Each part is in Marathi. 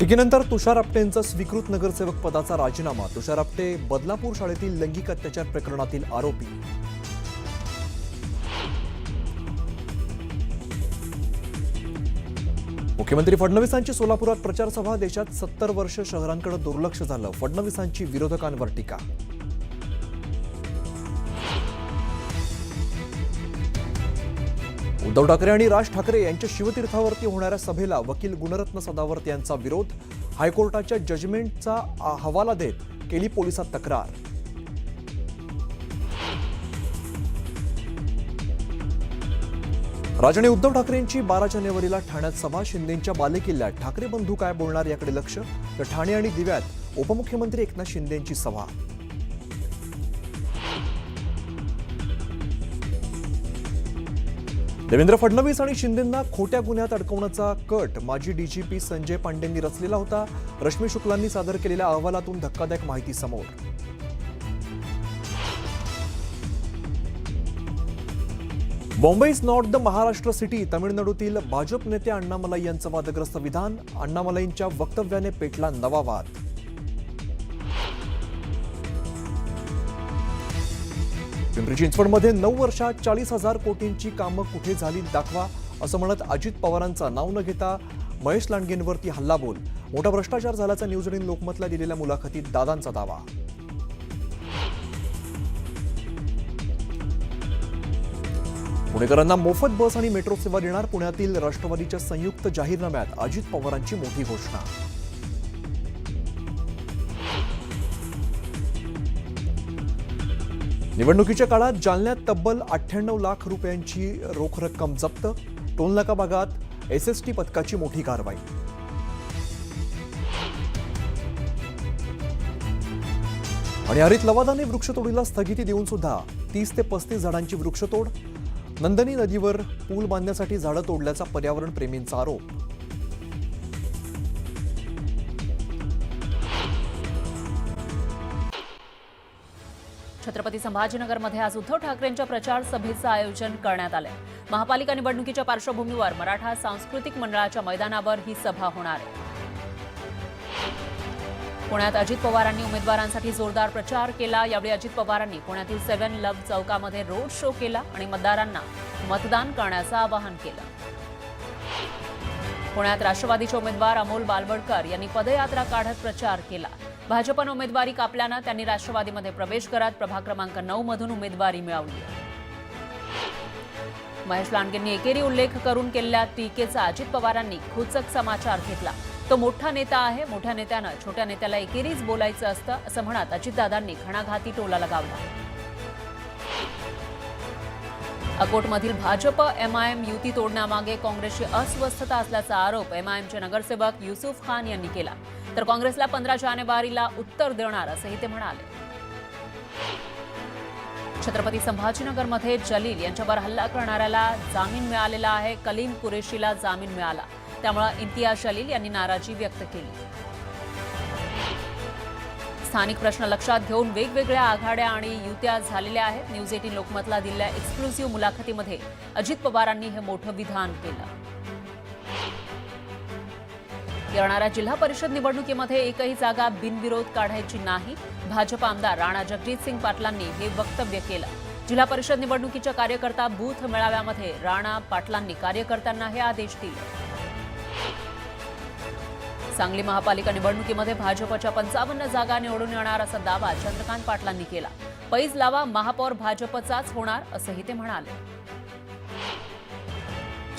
टीकेनंतर तुषार आपटेंचा स्वीकृत नगरसेवक पदाचा राजीनामा. तुषार आपटे बदलापूर शाळेतील लैंगिक अत्याचार प्रकरणातील आरोपी. मुख्यमंत्री फडणवीसांची सोलापुरात प्रचारसभा देशात सत्तर वर्ष शहरांकडे दुर्लक्ष झालं. फडणवीसांची विरोधकांवर टीका. उद्धव ठाकरे आणि राज ठाकरे यांच्या शिवतीर्थावरती होणाऱ्या सभेला वकील गुणरत्न सदावर्त यांचा विरोध. हायकोर्टाच्या जजमेंटचा हवाला देत केली पोलिसात तक्रार. राज आणि उद्धव ठाकरेंची बारा जानेवारीला ठाण्यात सभा. शिंदेंच्या बालेकिल्ल्यात ठाकरे बंधू काय बोलणार याकडे लक्ष? तर ठाणे आणि दिव्यात उपमुख्यमंत्री एकनाथ शिंदेंची सभा. देवेंद्र फडणवीस आणि शिंदेंना खोट्या गुन्ह्यात अडकवण्याचा कट माजी डीजीपी संजय पांडेंनी रचलेला होता. रश्मी शुक्लांनी सादर केलेल्या अहवालातून धक्कादायक माहिती समोर. Bombay is not the Maharashtra city तमिळनाडूतील Bhajap नेते अण्णामलाई यांचं वादग्रस्त विधान. अण्णामलाईंच्या वक्तव्याने पेटला नवा वाद. पिंपरी चिंचवडमध्ये नऊ वर्षात चाळीस हजार कोटींची कामं कुठे झाली दाखवा असं म्हणत अजित पवारांचं नाव न घेता महेश लांडगेंवरती हल्लाबोल. मोठा भ्रष्टाचार झाल्याचा न्यूज एटीन लोकमतला दिलेल्या मुलाखतीत दादांचा दावा. पुणेकरांना मोफत बस आणि मेट्रो सेवा देणार पुण्यातील राष्ट्रवादीच्या संयुक्त जाहीरनाम्यात अजित पवारांची मोठी घोषणा. निवडणुकीच्या काळात जालन्यात तब्बल अठ्ठ्याण्णव लाख रुपयांची रोख रक्कम जप्त टोलनाका भागात एस एस टी पथकाची मोठी कारवाई. आणि हरित लवादाने वृक्षतोडीला स्थगिती देऊन सुद्धा तीस ते पस्तीस झाडांची वृक्षतोड. नंदनी नदीवर पूल बांधण्यासाठी झाडं तोडल्याचा पर्यावरण प्रेमींचा आरोप. छत्रपती संभाजीनगरमध्ये आज उद्धव ठाकरेंच्या प्रचार सभेचं आयोजन करण्यात आलंय. महापालिका निवडणुकीच्या पार्श्वभूमीवर मराठा सांस्कृतिक मंडळाच्या मैदानावर ही सभा होणार आहे. पुण्यात अजित पवारांनी उमेदवारांसाठी जोरदार प्रचार केला. यावेळी अजित पवारांनी पुण्यातील सेव्हन लव्ह चौकामध्ये रोड शो केला आणि मतदारांना मतदान करण्याचं आवाहन केलं. पुण्यात राष्ट्रवादीचे उमेदवार अमोल बालवडकर यांनी पदयात्रा काढत प्रचार केला. भाजपनं उमेदवारी कापल्यानं त्यांनी राष्ट्रवादीमध्ये प्रवेश करत. प्रभाग क्रमांक नऊ मधून उमेदवारी मिळवली. महेश लांडगेंनी एकेरी उल्लेख करून केलेल्या टीकेचा अजित पवारांनी खुचक समाचार घेतला. तो मोठा नेता आहे. मोठ्या नेत्यानं छोट्या नेत्याला एकेरीच बोलायचं असतं असं म्हणत अजितदादांनी खणाघाती टोला लगावला. अकोटमधील भाजप एमआयएम युती तोडण्यामागे काँग्रेसची अस्वस्थता असल्याचा आरोप एमआयएमचे नगरसेवक युसुफ खान यांनी केला. तर काँग्रेसला पंधरा जानेवारीला उत्तर देणार असंही ते म्हणाले. छत्रपती संभाजीनगरमध्ये जलील यांच्यावर हल्ला करणाऱ्याला जामीन मिळालेला आहे. कलीम कुरेशीला जामीन मिळाला. त्यामुळे इम्तियाज जलील यांनी नाराजी व्यक्त केली. स्थानिक प्रश्न लक्षात घेऊन वेगवेगळ्या आघाड्या आणि युत्या झालेल्या आहेत. न्यूज एटीन लोकमतला दिलेल्या एक्सक्लुझिव्ह मुलाखतीमध्ये अजित पवारांनी हे मोठं विधान केलं. येणाऱ्या जिल्हा परिषद निवडणुकीमध्ये एकही जागा बिनविरोध काढायची नाही. भाजप आमदार राणा जगजितसिंग पाटलांनी हे वक्तव्य केलं. जिल्हा परिषद निवडणुकीच्या कार्यकर्ता बूथ मेळाव्यामध्ये राणा पाटलांनी कार्यकर्त्यांना हे आदेश दिले. सांगली महापालिका निवडणुकीमध्ये भाजपच्या पंचावन्न जागा निवडून येणार असा दावा चंद्रकांत पाटलांनी केला. पैज लावा महापौर भाजपचाच होणार असंही ते म्हणाले.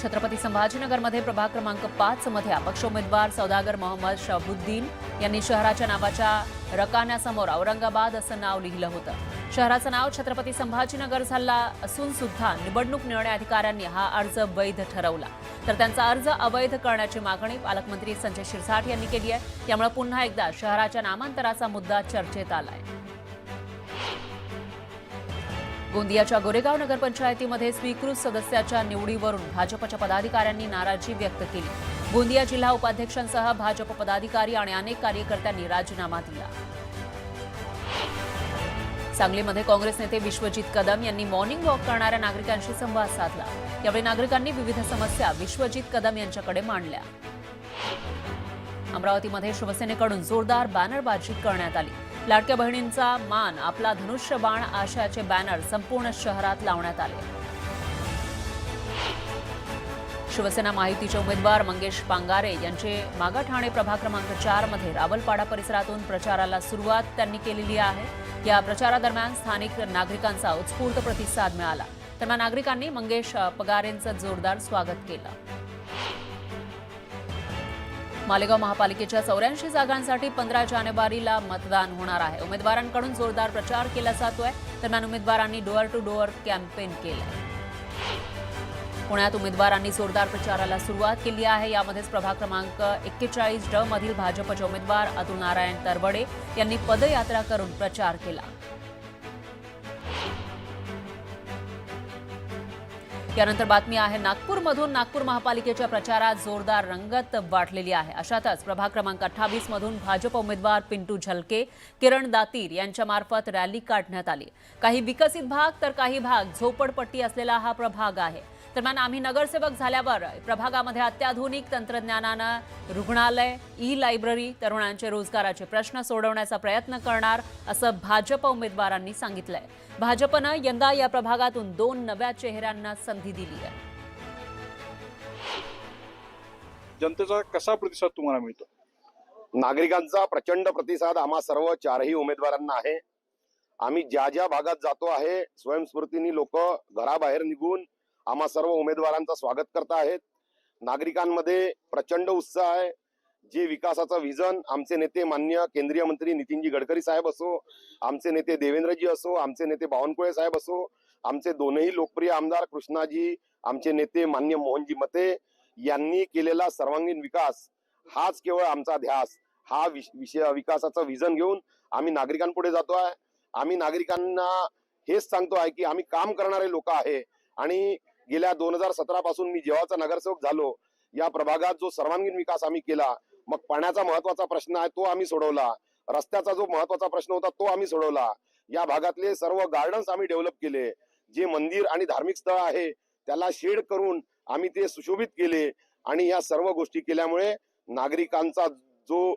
छत्रपती संभाजीनगरमध्ये प्रभाग क्रमांक पाच मध्ये अपक्ष उमेदवार सौदागर मोहम्मद शहाबुद्दीन यांनी शहराच्या नावाच्या रकान्यासमोर औरंगाबाद असं नाव लिहिलं होतं. शहराचं नाव छत्रपती संभाजीनगर झाला असून सुद्धा निवडणूक निर्णय अधिकाऱ्यांनी हा अर्ज वैध ठरवला. तर त्यांचा अर्ज अवैध करण्याची मागणी पालकमंत्री संजय शिरसाट यांनी केली आहे. त्यामुळे पुन्हा एकदा शहराच्या नामांतराचा मुद्दा चर्चेत आलाय. गोंदियाच्या गोरेगाव नगरपंचायतीमध्ये स्वीकृत सदस्याच्या निवडीवरून भाजपच्या पदाधिकाऱ्यांनी नाराजी व्यक्त केली. गोंदिया जिल्हा उपाध्यक्षांसह भाजप पदाधिकारी आणि अनेक कार्यकर्त्यांनी राजीनामा दिला. सांगलीमध्ये काँग्रेस नेते विश्वजित कदम यांनी मॉर्निंग वॉक करणाऱ्या नागरिकांशी संवाद साधला. यावेळी नागरिकांनी विविध समस्या विश्वजित कदम यांच्याकडे मांडल्या. अमरावतीमध्ये शिवसेनेकडून जोरदार बॅनरबाजी करण्यात आली. लाडक्या बहिणींचा मान आपला धनुष्यबाण आशाचे बॅनर संपूर्ण शहरात लावण्यात आले. शिवसेना माहितीचे उमेदवार मंगेश पांगारे यांचे मागाठाणे प्रभाग क्रमांक चारमध्ये रावलपाडा परिसरातून प्रचाराला सुरुवात त्यांनी केलेली आहे. या प्रचारादरम्यान स्थानिक नागरिकांचा उत्स्फूर्त प्रतिसाद मिळाला. दरम्यान नागरिकांनी मंगेश पगारेंचं जोरदार स्वागत केलं. मालेगाव महापालिकेच्या चौऱ्याऐंशी जागांसाठी पंधरा जानेवारीला मतदान होणार आहे. उमेदवारांकडून जोरदार प्रचार केला जातोय. दरम्यान उमेदवारांनी डोअर टू डोअर कॅम्पेन आहे पुण्यात उमेदवारांनी जोरदार प्रचाराला सुरुवात केली आहे. यामध्येच प्रभाग क्रमांक एक्केचाळीस ड मधील भाजपचे उमेदवार अतुल नारायण तरवडे यांनी पदयात्रा करून प्रचार केला. यानंतर बातमी आहे नागपूरमधून नागपूर महापालिकेच्या प्रचारात जोरदार रंगत वाटलेली आहे. अशातच प्रभाग क्रमांक अठ्ठावीस मधून भाजप उमेदवार पिंटू झलके किरण दातीर यांच्या मार्फत रॅली काढण्यात आली. काही विकसित भाग तर काही भाग झोपडपट्टी असलेला हा प्रभाग आहे. दरम्यान आम्ही नगरसेवक झाल्यावर प्रभागामध्ये अत्याधुनिक तंत्रज्ञानानं रुग्णालय ई लायब्ररी तरुणांचे रोजगाराचे प्रश्न सोडवण्याचा प्रयत्न करणार असं भाजप उमेदवारांनी सांगितलंय. भाजपनं यंदा या प्रभागातून दोन नव्या चेहऱ्यांना संधी दिली आहे. जनतेचा कसा प्रतिसाद तुम्हाला मिळतो? नागरिकांचा प्रचंड प्रतिसाद आम्हा सर्व चारही उमेदवारांना आहे. आम्ही ज्या ज्या भागात जातो आहे स्वयंस्फूर्तीने लोक घराबाहेर निघून आम्हा सर्व उमेदवारांचं स्वागत करत आहेत. नागरिकांमध्ये प्रचंड उत्साह आहे. जे विकासाचं विजन आमचे नेते मान्य केंद्रीय मंत्री नितीनजी गडकरी साहेब असो आमचे नेते देवेंद्रजी असो आमचे नेते बावनकुळे साहेब असो आमचे दोनही लोकप्रिय आमदार कृष्णाजी आमचे नेते मान्य मोहनजी मते यांनी केलेला सर्वांगीण विकास हाच केवळ आमचा ध्यास. हा विश- विषय विकासाचं विजन घेऊन आम्ही नागरिकांपुढे जातो आहे. आम्ही नागरिकांना हेच सांगतो आहे की आम्ही काम करणारे लोक आहे आणि गेल्या दोन हजार सतरा पासून मी जेव्हाचा नगरसेवक झालो. या प्रभागात जो सर्वांगीण विकास आम्ही केला मग पाण्याचा महत्त्वाचा प्रश्न आहे तो आम्ही सोडवला. रस्त्याचा जो महत्त्वाचा प्रश्न होता तो आम्ही सोडवला. या भागातले सर्व गार्डन्स आम्ही डेव्हलप केले. जे मंदिर आणि धार्मिक स्थळ आहे त्याला शेड करून आम्ही ते सुशोभित केले आणि या सर्व गोष्टी केल्यामुळे नागरिकांचा जो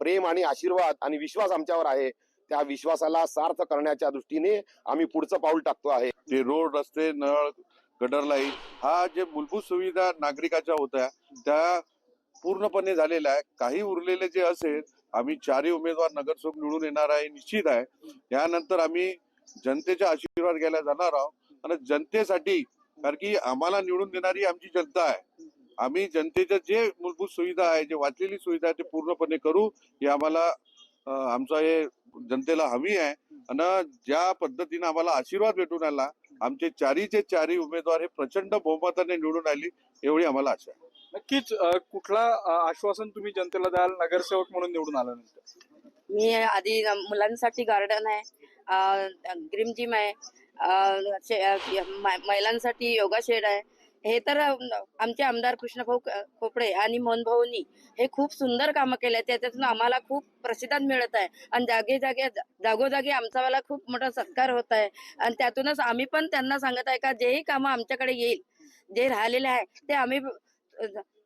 प्रेम आणि आशीर्वाद आणि विश्वास आमच्यावर आहे त्या विश्वासाला सार्थ करण्याच्या दृष्टीने आम्ही पुढचं पाऊल टाकतो आहे. ते रोड रस्ते नळ गटर लाईन हा जे मूलभूत सुविधा नागरिकाच्या होत्या त्या पूर्णपणे झालेल्या आहे काही उरलेले जे असेल आम्ही चारही उमेदवार नगरसेवक निवडून येणार आहे निश्चित आहे. यानंतर आम्ही जनतेचा आशीर्वाद घ्यायला जाणार आहोत. आणि जनतेसाठी कारण की आम्हाला निवडून देणारी आमची जनता आहे. आम्ही जनतेच्या जे मूलभूत सुविधा आहे जे वाचलेली सुविधा आहे ते पूर्णपणे करू. हे आम्हाला आमचा हे जनतेला हवी आहे. आणि ज्या पद्धतीने आम्हाला आशीर्वाद भेटून आला आमचे चारीचे चारही उमेदवार हे प्रचंड बहुमताने निवडून आली एवढी आम्हाला आशा आहे. नक्कीच कुठला आश्वासन तुम्ही जनतेला द्याल नगरसेवक म्हणून निवडून आल्यानंतर मी आधी मुलांसाठी गार्डन आहे ग्रीम जिम आहे महिलांसाठी योगा शेड आहे हे तर आमचे आमदार कृष्णभाऊ खोपडे आणि मोहनभाऊनी हे खूप सुंदर कामं केले. त्याच्यातून आम्हाला खूप प्रतिसाद मिळत आहे. आणि जागे जागे जागोजागी आमचावाला खूप मोठा सत्कार होत आहे. आणि त्यातूनच आम्ही पण त्यांना सांगत आहे का जेही कामं आमच्याकडे येईल जे राहिलेले आहे ते आम्ही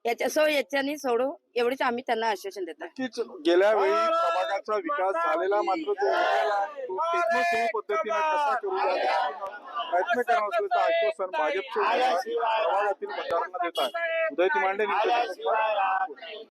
याच्या सो याच्यानी सोडू एवढीच आम्ही त्यांना आश्वासन देत गेल्या वेळी प्रभागाचा विकास झालेला मात्र पद्धतीने कसा करू प्रयत्न करणार असल्याचं आश्वासन भाजपचे उमेदवार गावातील मतदारांना आहे उदय तिमांडे